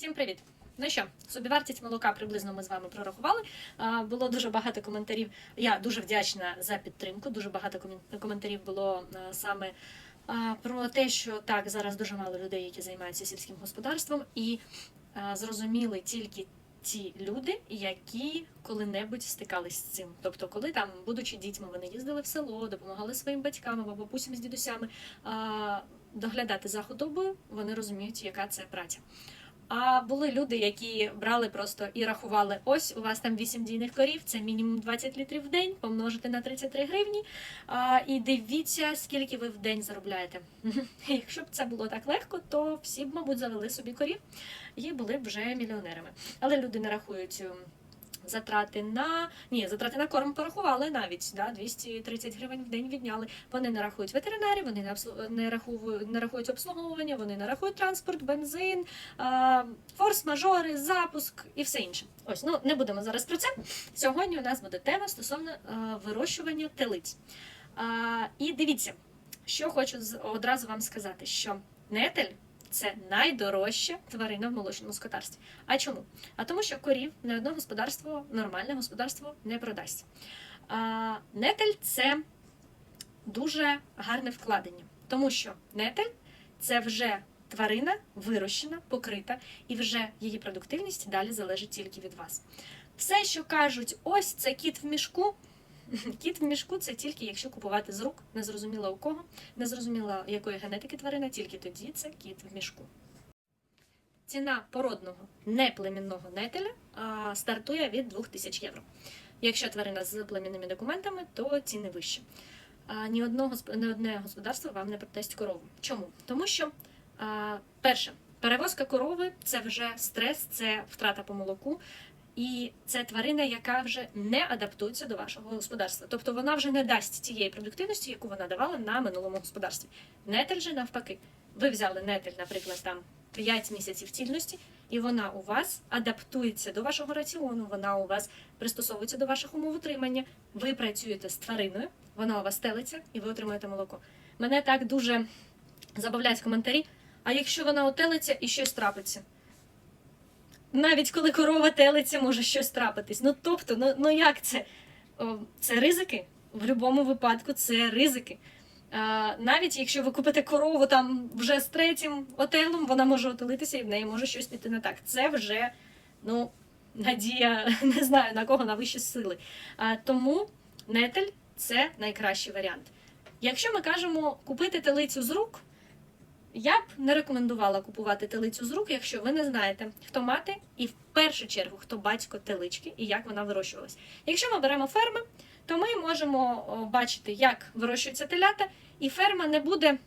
Всім привіт! Ну що, собівартість молока приблизно ми з вами прорахували. Було дуже багато коментарів. Я дуже вдячна за підтримку. Дуже багато коментарів було саме про те, що так зараз дуже мало людей, які займаються сільським господарством, і зрозуміли тільки ті люди, які коли-небудь стикались з цим. Тобто, коли там, будучи дітьми, вони їздили в село, допомагали своїм батькам або бабусям з дідусями доглядати за худобою, вони розуміють, яка це праця. А були люди, які брали просто і рахували: ось у вас там 8 дійних корів, це мінімум 20 літрів в день, помножити на 33 гривні. А, і дивіться, скільки ви в день заробляєте. Якщо б це було так легко, то всі б, мабуть, завели собі корів і були б вже мільйонерами. Але люди не рахують. Затрати на ні, затрати на корм порахували навіть да, 230 гривень в день відняли. Вони не рахують ветеринарів, вони не обслу- не рахують, не рахують обслуговування, вони не рахують транспорт, бензин, а, форс-мажори, запуск і все інше. Ось ну не будемо зараз про це. Сьогодні у нас буде тема стосовно а, вирощування телиць. А, і дивіться, що хочу одразу вам сказати, що нетель це найдорожча тварина в молочному скотарстві. А чому? А тому, що корів не одне господарство, нормальне господарство не продасть. А, нетель це дуже гарне вкладення, тому що нетель це вже тварина вирощена, покрита, і вже її продуктивність далі залежить тільки від вас. Все, що кажуть, ось це кіт в мішку. Кіт в мішку це тільки якщо купувати з рук, незрозуміло у кого, незрозуміло якої генетики тварина, тільки тоді це кіт в мішку. Ціна породного неплемінного нетеля а, стартує від 2000 євро. Якщо тварина з племінними документами, то ціни вищі. А, ні, одного, ні одне господарство вам не продасть корову. Чому? Тому що, а, перше, перевозка корови це вже стрес, це втрата по молоку. І це тварина, яка вже не адаптується до вашого господарства. Тобто вона вже не дасть тієї продуктивності, яку вона давала на минулому господарстві. Нетель же навпаки. Ви взяли нетель, наприклад, там 5 місяців цільності, і вона у вас адаптується до вашого раціону, вона у вас пристосовується до ваших умов утримання. Ви працюєте з твариною, вона у вас телиться, і ви отримуєте молоко. Мене так дуже забавляють коментарі. А якщо вона отелиться і щось трапиться? Навіть коли корова телиться, може щось трапитись. Ну тобто, ну, ну як це? Це ризики. В будь-якому випадку це ризики. Навіть якщо ви купите корову там вже з третім отелом, вона може отелитися і в неї може щось піти не так. Це вже ну, надія, не знаю на кого на вищі сили. Тому нетель це найкращий варіант. Якщо ми кажемо купити телицю з рук, я б не рекомендувала купувати телицю з рук, якщо ви не знаєте, хто мати, і в першу чергу хто батько телички і як вона вирощувалась. Якщо ми беремо ферми, то ми можемо бачити, як вирощуються телята, і ферма не буде,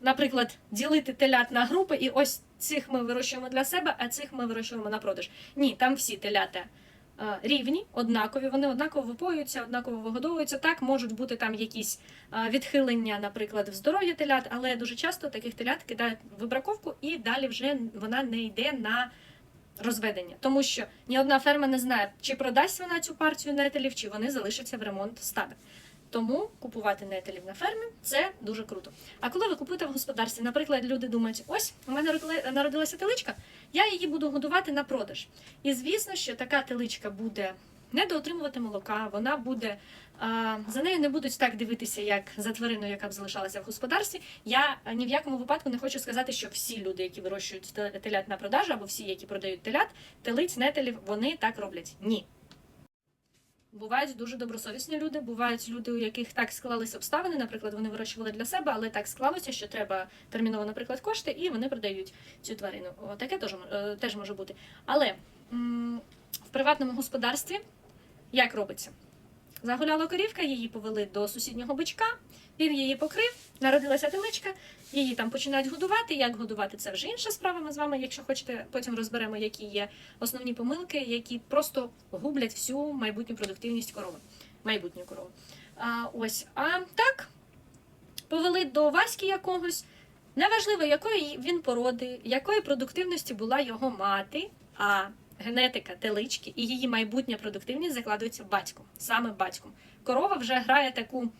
наприклад, ділити телят на групи, і ось цих ми вирощуємо для себе, а цих ми вирощуємо на продаж. Ні, там всі телята. Е, Рівні, однакові, вони однаково випоюються, однаково вигодовуються. Так, можуть бути там якісь е, відхилення, наприклад, в здоров'я телят, але дуже часто таких телят кидають в вибраковку і далі вже вона не йде на розведення. Тому що ні одна ферма не знає, чи продасть вона цю партію нетелів, чи вони залишаться в ремонт стада. Тому купувати нетелів на фермі це дуже круто. А коли ви купуєте в господарстві, наприклад, люди думають, ось у мене народилася теличка, я її буду годувати на продаж. І звісно, що така теличка буде недоотримувати молока, вона буде за нею не будуть так дивитися, як за твариною, яка б залишалася в господарстві. Я ні в якому випадку не хочу сказати, що всі люди, які вирощують те- телят на продажу, або всі, які продають телят, телиць, нетелів, вони так роблять. Ні. Бувають дуже добросовісні люди, бувають люди, у яких так склались обставини. Наприклад, вони вирощували для себе, але так склалося, що треба терміново, наприклад, кошти, і вони продають цю тварину. О, таке теж, е, теж може бути. Але в приватному господарстві як робиться? Загуляла корівка, її повели до сусіднього бичка, він її покрив, народилася теличка, її там починають годувати. Як годувати, це вже інша справа. Ми з вами, якщо хочете, потім розберемо, які є основні помилки, які просто гублять всю майбутню продуктивність корови. Майбутню корову. А, ось. А так, повели до Васьки якогось. Неважливо, якої він породи, якої продуктивності була його мати, а генетика телички і її майбутня продуктивність закладується батьком, саме батьком. Корова вже грає таку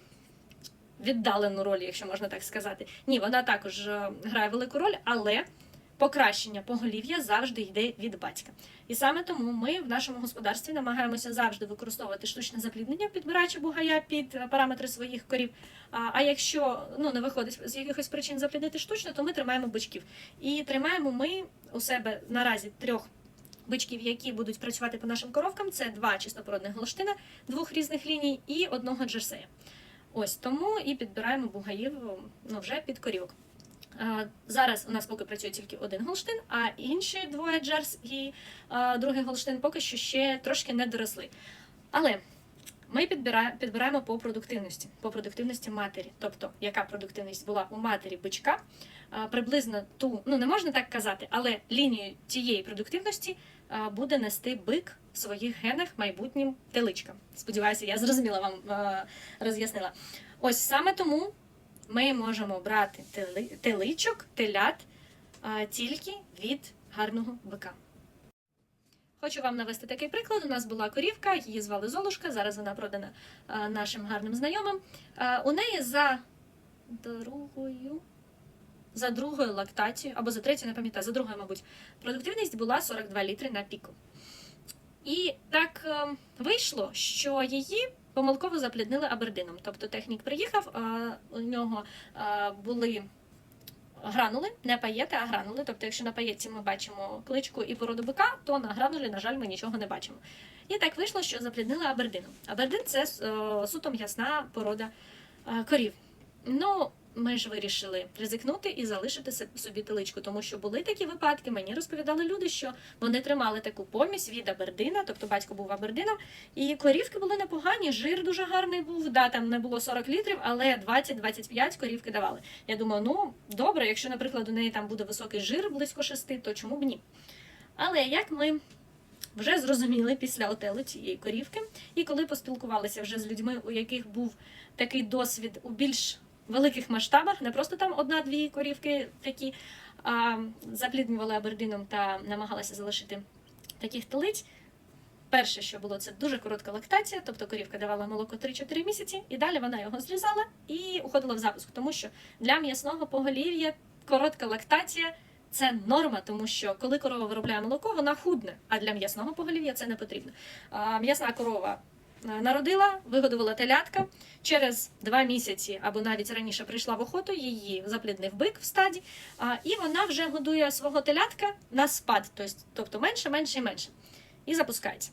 віддалену роль, якщо можна так сказати. Ні, вона також е, грає велику роль, але покращення поголів'я завжди йде від батька. І саме тому ми в нашому господарстві намагаємося завжди використовувати штучне запліднення, підбираючи бугая під е, параметри своїх корів. А, а якщо ну не виходить з якихось причин запліднити штучно, то ми тримаємо бичків. І тримаємо ми у себе наразі трьох. Бичків, які будуть працювати по нашим коровкам, це два чистопородних голштина двох різних ліній і одного джерсея. Ось тому і підбираємо бугаїв ну, вже під корівок. Зараз у нас поки працює тільки один голштин, а інші двоє джерс і другий голштин поки що ще трошки не доросли. Але ми підбираємо, підбираємо по продуктивності, по продуктивності матері. Тобто, яка продуктивність була у матері бичка, приблизно ту, ну не можна так казати, але лінію тієї продуктивності буде нести бик в своїх генах майбутнім теличкам. Сподіваюся, я зрозуміла вам роз'яснила. Ось саме тому ми можемо брати тели, теличок, телят тільки від гарного бика. Хочу вам навести такий приклад. У нас була корівка, її звали Золушка. Зараз вона продана а, нашим гарним знайомим. А, у неї за другою. За другою лактацією, або за третьою, не пам'ятаю, за другою, мабуть, продуктивність була 42 літри на піку. І так е, вийшло, що її помилково запліднили абердином. Тобто технік приїхав, у нього були гранули, не паєти, а гранули. Тобто, якщо на паєтці ми бачимо кличку і породу бика, то на гранулі, на жаль, ми нічого не бачимо. І так вийшло, що запліднили абердином. Абердин це е, суто м'ясна порода е, корів. Ну, ми ж вирішили ризикнути і залишити собі теличку, тому що були такі випадки. Мені розповідали люди, що вони тримали таку помість від абердина, тобто батько був абердином, і корівки були непогані, жир дуже гарний був. Да, там не було 40 літрів, але 20-25 корівки давали. Я думаю, ну добре, якщо, наприклад, у неї там буде високий жир близько 6, то чому б ні? Але як ми вже зрозуміли після отелу цієї корівки, і коли поспілкувалися вже з людьми, у яких був такий досвід у більш великих масштабах, не просто там одна-дві корівки такі а, запліднювали абердином та намагалися залишити таких телиць. Перше, що було, це дуже коротка лактація, тобто корівка давала молоко 3-4 місяці, і далі вона його зрізала і уходила в запуск. Тому що для м'ясного поголів'я коротка лактація це норма, тому що коли корова виробляє молоко, вона худне, а для м'ясного поголів'я це не потрібно. М'ясна корова народила, вигодувала телятка. Через два місяці або навіть раніше прийшла в охоту, її запліднив бик в стаді, і вона вже годує свого телятка на спад, тобто- тобто менше, менше і менше, і запускається.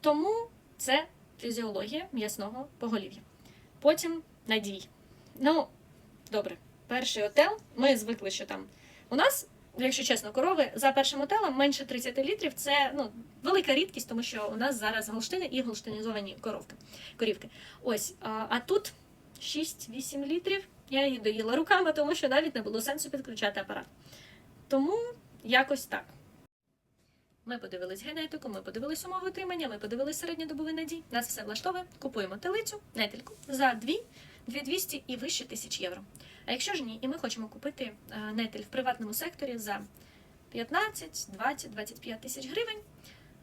Тому це фізіологія м'ясного поголів'я. Потім надій. Ну, добре, перший отел. Ми звикли, що там у нас, якщо чесно, корови за першим отелом менше 30 літрів це ну, велика рідкість, тому що у нас зараз голштини і голштинізовані коровки, корівки. Ось, а, а тут 6-8 літрів. Я її доїла руками, тому що навіть не було сенсу підключати апарат. Тому якось так. Ми подивились генетику, ми подивились умови утримання, ми подивились середньодобовий надій. Нас все влаштовує. Купуємо телицю, нетельку за 2, 2200 і вище тисяч євро. А якщо ж ні, і ми хочемо купити е, нетель в приватному секторі за 15, 20, 25 тисяч гривень,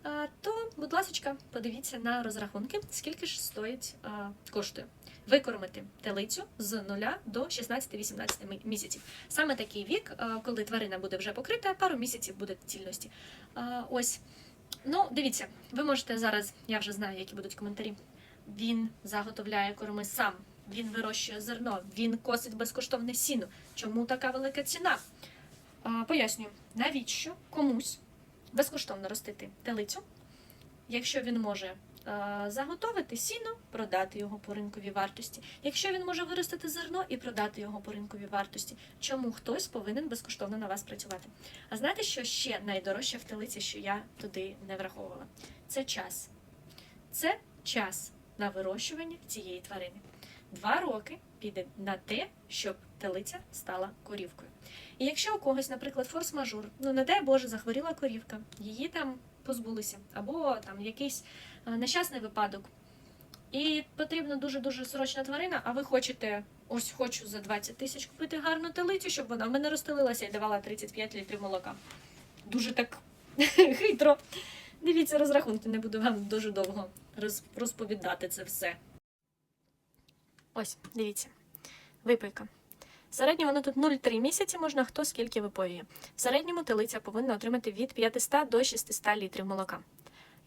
е, то, будь ласка, подивіться на розрахунки, скільки ж стоїть, е, коштує викормити телицю з 0 до 16-18 місяців. Саме такий вік, коли тварина буде вже покрита, пару місяців буде цільності. Ось. Ну, дивіться, ви можете зараз, я вже знаю, які будуть коментарі. Він заготовляє корми сам, він вирощує зерно, він косить безкоштовне сіно. Чому така велика ціна? Пояснюю, навіщо комусь безкоштовно ростити телицю, якщо він може заготовити сіно, продати його по ринковій вартості. Якщо він може виростити зерно і продати його по ринковій вартості, чому хтось повинен безкоштовно на вас працювати? А знаєте, що ще найдорожче в телиці, що я туди не враховувала? Це час. Це час на вирощування цієї тварини. Два роки піде на те, щоб телиця стала корівкою. І якщо у когось, наприклад, форс-мажор, ну не дай Боже, захворіла корівка, її там позбулися, або там якийсь нещасний випадок. І потрібна дуже-дуже срочна тварина, а ви хочете, ось хочу за 20 тисяч купити гарну телицю, щоб вона в мене розстелилася і давала 35 літрів молока. Дуже так хитро. Дивіться розрахунки, не буду вам дуже довго розповідати це все. Ось, дивіться. Випийка. Середньому воно тут 0,3 місяці можна хто скільки випоює. В середньому телиця повинна отримати від 500 до 600 літрів молока.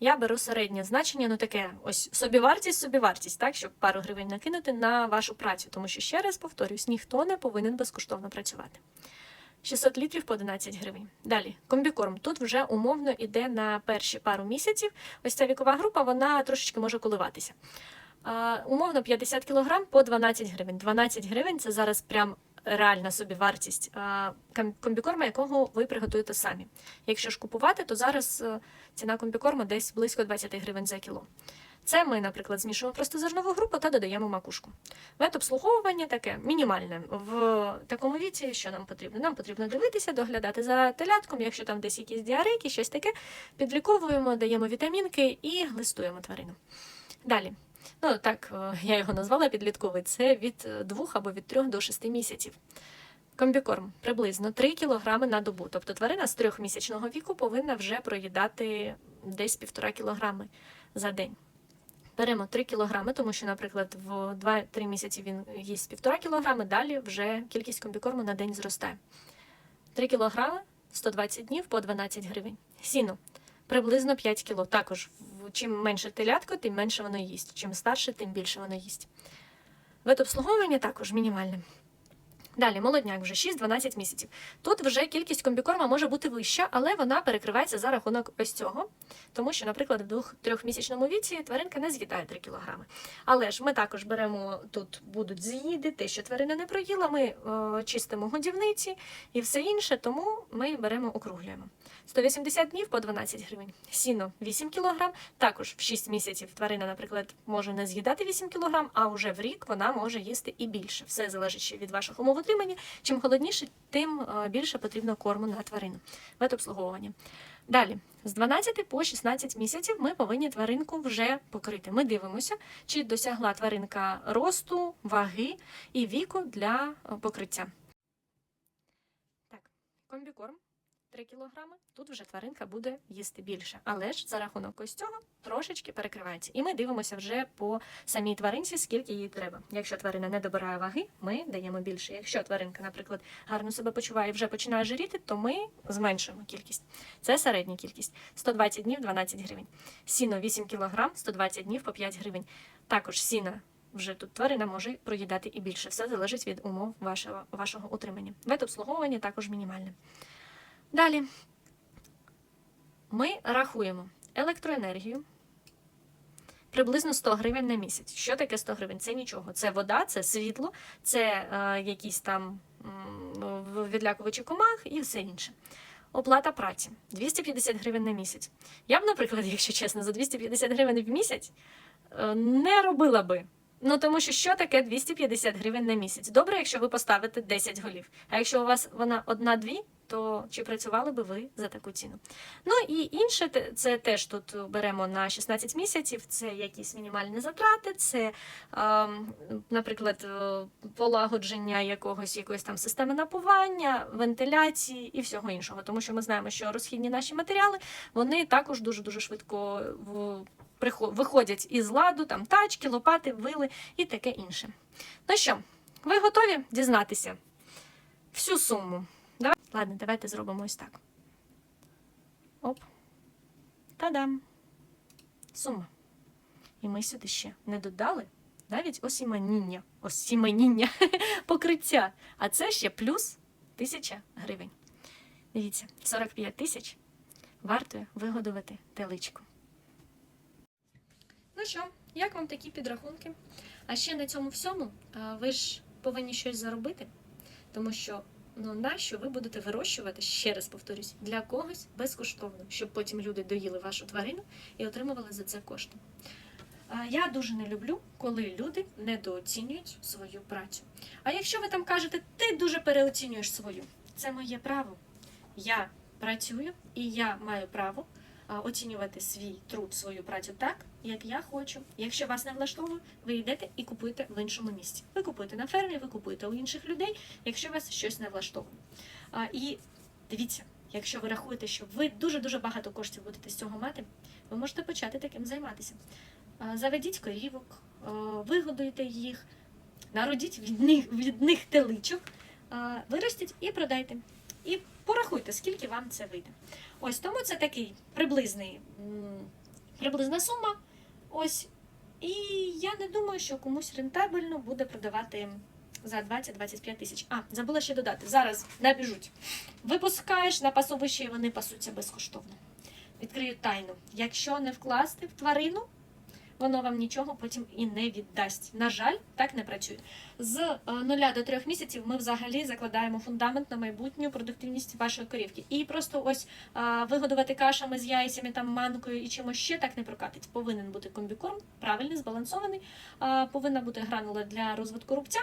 Я беру середнє значення, ну таке ось собівартість, собівартість, так, щоб пару гривень накинути на вашу працю, тому що ще раз повторюсь, ніхто не повинен безкоштовно працювати. 600 літрів по 11 гривень. Далі, комбікорм. Тут вже умовно йде на перші пару місяців. Ось ця вікова група, вона трошечки може коливатися. Умовно 50 кг по 12 гривень. 12 гривень це зараз прям реальна собівартість а, ком- комбікорма, якого ви приготуєте самі. Якщо ж купувати, то зараз е, ціна комбікорму десь близько 20 гривень за кіло. Це ми, наприклад, змішуємо просто зернову групу та додаємо макушку. Ветобслуговування таке мінімальне. В такому віці, що нам потрібно? Нам потрібно дивитися, доглядати за телятком, якщо там десь якісь діарейки, щось таке, підліковуємо, даємо вітамінки і глистуємо тварину. Далі. Ну, так, е, я його назвала підлітковий. Це від 2 або від 3 до 6 місяців. Комбікорм приблизно 3 кг на добу. Тобто тварина з трьохмісячного віку повинна вже проїдати десь 1,5 кг за день. Беремо 3 кг, тому що, наприклад, в 2-3 місяці він їсть 1,5 кг, далі вже кількість комбікорму на день зростає. 3 кг 120 днів по 12 гривень. Сіно приблизно 5 кг. Також чим менше телятко, тим менше воно їсть. Чим старше, тим більше воно їсть. Ветобслуговування також мінімальне. Далі, молодняк вже 6-12 місяців. Тут вже кількість комбікорма може бути вища, але вона перекривається за рахунок ось цього. Тому що, наприклад, в двох-трьохмісячному віці тваринка не з'їдає 3 кг. Але ж ми також беремо тут будуть з'їди, те, що тварина не проїла, ми е, чистимо годівниці і все інше, тому ми беремо округлюємо. 180 днів по 12 гривень. Сіно 8 кг. Також в 6 місяців тварина, наприклад, може не з'їдати 8 кг, а вже в рік вона може їсти і більше. Все залежить від ваших умов утримання. Чим холодніше, тим е, більше потрібно корму на тварину. Ветобслуговування. Далі, з 12 по 16 місяців ми повинні тваринку вже покрити. Ми дивимося, чи досягла тваринка росту, ваги і віку для е, покриття. Так, комбікорм 3 кг. Тут вже тваринка буде їсти більше. Але ж за рахунок ось цього трошечки перекривається. І ми дивимося вже по самій тваринці, скільки їй треба. Якщо тварина не добирає ваги, ми даємо більше. Якщо тваринка, наприклад, гарно себе почуває і вже починає жиріти, то ми зменшуємо кількість. Це середня кількість. 120 днів 12 гривень. Сіно 8 кг, 120 днів по 5 гривень. Також сіна вже тут тварина може проїдати і більше. Все залежить від умов вашого, вашого утримання. Ветобслуговування також мінімальне. Далі ми рахуємо електроенергію приблизно 100 гривень на місяць. Що таке 100 гривень? Це нічого. Це вода, це світло, це е, якісь там м, відлякувачі комах і все інше. Оплата праці 250 гривень на місяць. Я б, наприклад, якщо чесно, за 250 гривень в місяць е, не робила би. Ну тому що що таке 250 гривень на місяць? Добре, якщо ви поставите 10 голів. А якщо у вас вона одна-дві, то чи працювали би ви за таку ціну? Ну і інше це теж тут беремо на 16 місяців. Це якісь мінімальні затрати, це, ем, наприклад, е, полагодження якогось якоїсь там системи напування, вентиляції і всього іншого. Тому що ми знаємо, що розхідні наші матеріали вони також дуже дуже швидко виходять із ладу, там тачки, лопати, вили і таке інше. Ну що, ви готові дізнатися всю суму? Давай. Ладно, давайте зробимо ось так. Оп. Та-дам. Сума. І ми сюди ще не додали навіть осіменіння. Осіменіння покриття. А це ще плюс 1000 гривень. Дивіться, 45 тисяч вартує вигодувати теличку. Ну що, як вам такі підрахунки? А ще на цьому всьому ви ж повинні щось заробити, тому що ну нащо ви будете вирощувати, ще раз повторюсь, для когось безкоштовно, щоб потім люди доїли вашу тварину і отримували за це кошти. Я дуже не люблю, коли люди недооцінюють свою працю. А якщо ви там кажете, ти дуже переоцінюєш свою, це моє право. Я працюю і я маю право оцінювати свій труд, свою працю так, як я хочу. Якщо вас не влаштовує, ви йдете і купуєте в іншому місці. Ви купуєте на фермі, ви купуєте у інших людей, якщо вас щось не влаштовує. І дивіться, якщо ви рахуєте, що ви дуже дуже багато коштів будете з цього мати, ви можете почати таким займатися. Заведіть корівок, вигодуйте їх, народіть від них, від них теличок. виростіть і продайте. І порахуйте, скільки вам це вийде. Ось тому це такий приблизний, приблизна сума. Ось. І я не думаю, що комусь рентабельно буде продавати за 20-25 тисяч. А, забула ще додати. Зараз набіжуть. Випускаєш на пасовище, і вони пасуться безкоштовно. Відкрию тайну. Якщо не вкласти в тварину, воно вам нічого потім і не віддасть. На жаль, так не працює. З е, нуля до трьох місяців ми взагалі закладаємо фундамент на майбутню продуктивність вашої корівки. І просто ось а, вигодувати кашами з яйцями, там манкою і чимось ще так не прокатить. Повинен бути комбікорм, правильний, збалансований. А, повинна бути гранула для розвитку рубця.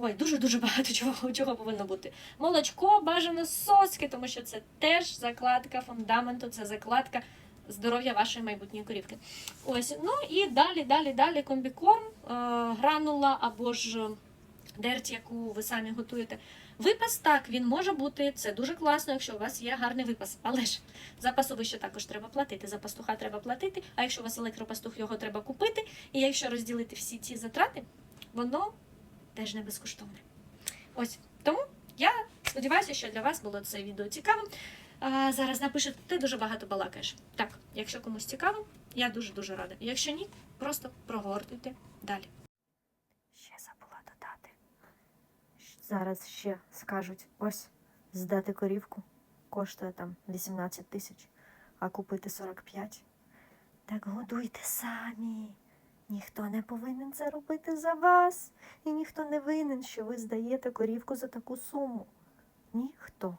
Ой, дуже дуже багато чого, чого повинно бути. Молочко бажано соски, тому що це теж закладка фундаменту, це закладка здоров'я вашої майбутньої корівки. Ось, ну і далі, далі, далі комбікорм, е, гранула або ж дерть, яку ви самі готуєте. Випас так, він може бути. Це дуже класно, якщо у вас є гарний випас. Але ж за пасовище також треба платити. За пастуха треба платити. А якщо у вас електропастух, його треба купити. І якщо розділити всі ці затрати, воно теж не безкоштовне. Ось тому я сподіваюся, що для вас було це відео цікавим. А, зараз напишете, ти дуже багато балакаєш. Так, якщо комусь цікаво, я дуже дуже рада. Якщо ні, просто прогортуйте далі. Ще забула додати. Зараз ще скажуть: ось здати корівку коштує там 18 тисяч, а купити 45. Так годуйте самі. Ніхто не повинен це робити за вас. І ніхто не винен, що ви здаєте корівку за таку суму. Ніхто.